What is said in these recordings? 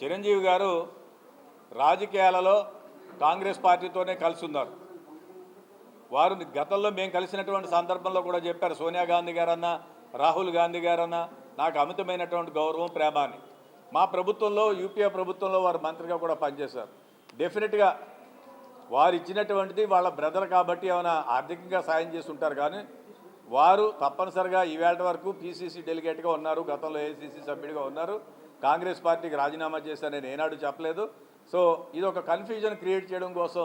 చిరంజీవి గారు రాజకీయాలలో కాంగ్రెస్ పార్టీతోనే కలిసి ఉన్నారు వారు గతంలో మేము కలిసినటువంటి సందర్భంలో కూడా చెప్పారు సోనియా గాంధీ గారన్నా రాహుల్ గాంధీ గారన్నా నాకు అమితమైనటువంటి గౌరవం ప్రేమ అని. మా ప్రభుత్వంలో యూపీఏ ప్రభుత్వంలో వారు మంత్రిగా కూడా పనిచేశారు. డెఫినెట్గా వారు ఇచ్చినటువంటిది వాళ్ళ బ్రదర్ కాబట్టి ఏమైనా ఆర్థికంగా సాయం చేసి ఉంటారు కానీ వారు తప్పనిసరిగా ఈవేళ వరకు పీసీసీ డెలిగేట్గా ఉన్నారు గతంలో ఏసీసీ సభ్యుడిగా ఉన్నారు. కాంగ్రెస్ పార్టీకి రాజీనామా చేశాను నేను ఏనాడు చెప్పలేదు. సో ఇది ఒక కన్ఫ్యూజన్ క్రియేట్ చేయడం కోసం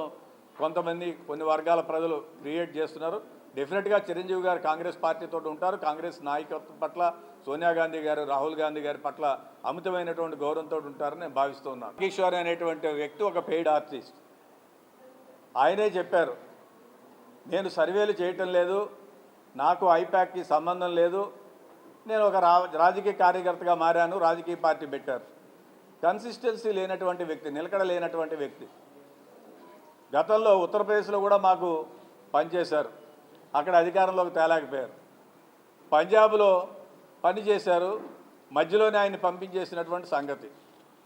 కొంతమంది కొన్ని వర్గాల ప్రజలు క్రియేట్ చేస్తున్నారు. డెఫినెట్గా చిరంజీవి గారు కాంగ్రెస్ పార్టీతో ఉంటారు. కాంగ్రెస్ నాయకత్వం పట్ల సోనియా గాంధీ గారు రాహుల్ గాంధీ గారి పట్ల అమితమైనటువంటి గౌరవంతో ఉంటారని నేను భావిస్తూ ఉన్నాను. కిషోర్ అనేటువంటి వ్యక్తి ఒక పెయిడ్ ఆర్టిస్ట్ ఆయనే చెప్పారు నేను సర్వేలు చేయటం లేదు. నాకు ఐప్యాక్కి సంబంధం లేదు. నేను ఒక రా రాజకీయ కార్యకర్తగా మారాను రాజకీయ పార్టీ పెట్టారు. కన్సిస్టెన్సీ లేనటువంటి వ్యక్తి నిలకడ లేనటువంటి వ్యక్తి. గతంలో ఉత్తరప్రదేశ్లో కూడా మాకు పనిచేశారు. అక్కడ అధికారంలోకి తేలేకపోయారు. పంజాబ్లో పని చేశారు మధ్యలోనే ఆయన పంపించేసినటువంటి సంగతి.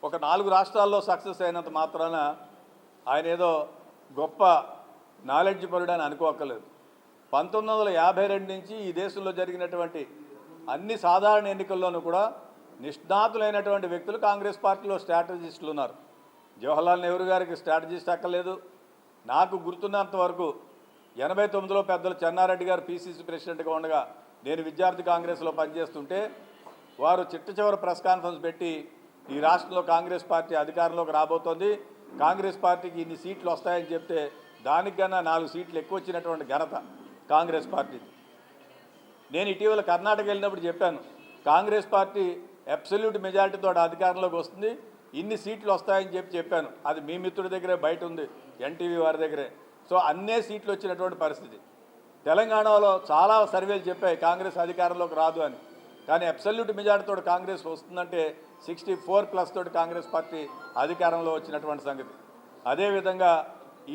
ఒక నాలుగు రాష్ట్రాల్లో సక్సెస్ అయినంత మాత్రాన ఆయన ఏదో గొప్ప నాలెడ్జ్ పరుడు అని అనుకోకలేదు పంతొమ్మిది వందల యాభై రెండు నుంచి ఈ దేశంలో జరిగినటువంటి అన్ని సాధారణ ఎన్నికల్లోనూ కూడా నిష్ణాతులైనటువంటి వ్యక్తులు కాంగ్రెస్ పార్టీలో స్ట్రాటజిస్టులు ఉన్నారు. జవహర్లాల్ నెహ్రూ గారికి స్ట్రాటజిస్ట్ అక్కర్లేదు. నాకు గుర్తున్నంత వరకు ఎనభై తొమ్మిదిలో పెద్దలు చెన్నారెడ్డి గారు పీసీసీ ప్రెసిడెంట్గా ఉండగా నేను విద్యార్థి కాంగ్రెస్లో పనిచేస్తుంటే వారు చిట్ట చివరి ప్రెస్ కాన్ఫరెన్స్ పెట్టి ఈ రాష్ట్రంలో కాంగ్రెస్ పార్టీ అధికారంలోకి రాబోతోంది. కాంగ్రెస్ పార్టీకి ఇన్ని సీట్లు వస్తాయని చెప్తే దానికన్నా నాలుగు సీట్లు ఎక్కువ వచ్చినటువంటి ఘనత కాంగ్రెస్ పార్టీ నేను ఇటీవల కర్ణాటక వెళ్ళినప్పుడు చెప్పాను కాంగ్రెస్ పార్టీ అబ్సల్యూట్ మెజారిటీతో అధికారంలోకి వస్తుంది ఇన్ని సీట్లు వస్తాయని చెప్పి చెప్పాను. అది మీ మిత్రుడి దగ్గరే బయట ఉంది ఎన్టీవీ వారి దగ్గరే. సో అన్నే సీట్లు వచ్చినటువంటి పరిస్థితి. తెలంగాణలో చాలా సర్వేలు చెప్పాయి కాంగ్రెస్ అధికారంలోకి రాదు అని. కానీ అబ్సల్యూట్ మెజారిటీతో కాంగ్రెస్ వస్తుందంటే సిక్స్టీ ఫోర్ ప్లస్ తోటి కాంగ్రెస్ పార్టీ అధికారంలో వచ్చినటువంటి సంగతి. అదేవిధంగా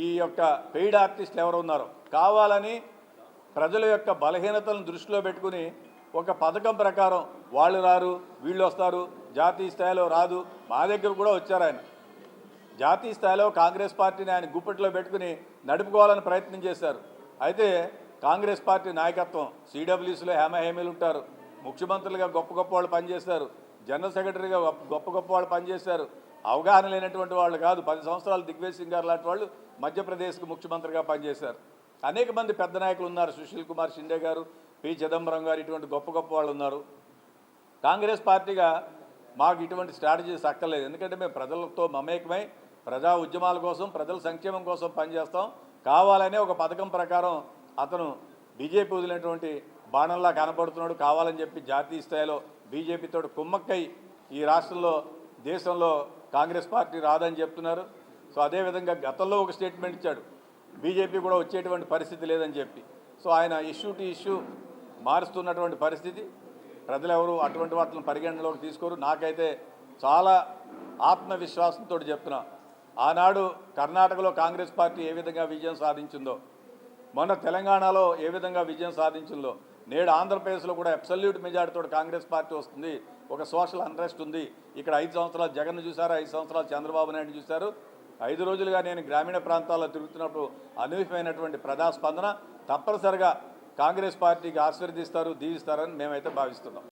ఈ యొక్క పెయిడ్ ఆర్టిస్టులు ఎవరు ఉన్నారో కావాలని ప్రజల యొక్క బలహీనతలను దృష్టిలో పెట్టుకుని ఒక పథకం ప్రకారం వాళ్ళు రారు వీళ్ళు వస్తారు జాతీయ స్థాయిలో రాదు. మా దగ్గర కూడా వచ్చారు ఆయన. జాతీయ స్థాయిలో కాంగ్రెస్ పార్టీని ఆయన గుప్పట్లో పెట్టుకుని నడుపుకోవాలని ప్రయత్నం చేశారు. అయితే కాంగ్రెస్ పార్టీ నాయకత్వం సిడబ్ల్యూసీలో హేమహేమీలు ఉంటారు. ముఖ్యమంత్రులుగా గొప్ప గొప్ప వాళ్ళు పనిచేస్తారు జనరల్ సెక్రటరీగా గొప్ప గొప్ప గొప్ప వాళ్ళు పనిచేశారు. అవగాహన లేనటువంటి వాళ్ళు కాదు. పది సంవత్సరాలు దిగ్వేసింగ్ గారు లాంటి వాళ్ళు మధ్యప్రదేశ్కి ముఖ్యమంత్రిగా పనిచేశారు. అనేక మంది పెద్ద నాయకులు ఉన్నారు. సుశీల్ కుమార్ షిండే గారు పి. చిదంబరం గారు ఇటువంటి గొప్ప గొప్ప వాళ్ళు ఉన్నారు. కాంగ్రెస్ పార్టీగా మాకు ఇటువంటి స్ట్రాటజీస్ అక్కర్లేదు ఎందుకంటే మేము ప్రజలతో మమేకమై ప్రజా ఉద్యమాల కోసం ప్రజల సంక్షేమం కోసం పనిచేస్తాం. కావాలనే ఒక పథకం ప్రకారం అతను బీజేపీ వదిలినటువంటి బాణంలా కనబడుతున్నాడు కావాలని చెప్పి జాతీయ స్థాయిలో బీజేపీతో కుమ్మక్కై ఈ రాష్ట్రంలో దేశంలో కాంగ్రెస్ పార్టీ రాదని చెప్తున్నారు. సో అదేవిధంగా గతంలో ఒక స్టేట్మెంట్ ఇచ్చాడు. బీజేపీ కూడా వచ్చేటువంటి పరిస్థితి లేదని చెప్పి. సో ఆయన ఇష్యూ టు ఇష్యూ మారుస్తున్నటువంటి పరిస్థితి. ప్రజలెవరు అటువంటి వాటిని పరిగణనలోకి తీసుకోరు. నాకైతే చాలా ఆత్మవిశ్వాసంతో చెప్తున్నా. ఆనాడు కర్ణాటకలో కాంగ్రెస్ పార్టీ ఏ విధంగా విజయం సాధించిందో మొన్న తెలంగాణలో ఏ విధంగా విజయం సాధించిందో నేడు ఆంధ్రప్రదేశ్లో కూడా అబ్సల్యూట్ మెజార్టీతో కాంగ్రెస్ పార్టీ వస్తుంది. ఒక సోషల్ అన్రెస్ట్ ఉంది. ఇక్కడ ఐదు సంవత్సరాలు జగన్ చూశారు ఐదు సంవత్సరాలు చంద్రబాబు నాయుడు చూశారు. ఐదు రోజులుగా నేను గ్రామీణ ప్రాంతాల్లో తిరుగుతున్నప్పుడు అనూహ్యమైనటువంటి ప్రజాస్పందన తప్పనిసరిగా కాంగ్రెస్ పార్టీకి ఆశీర్వదిస్తారు దీవిస్తారని మేమైతే భావిస్తున్నాం.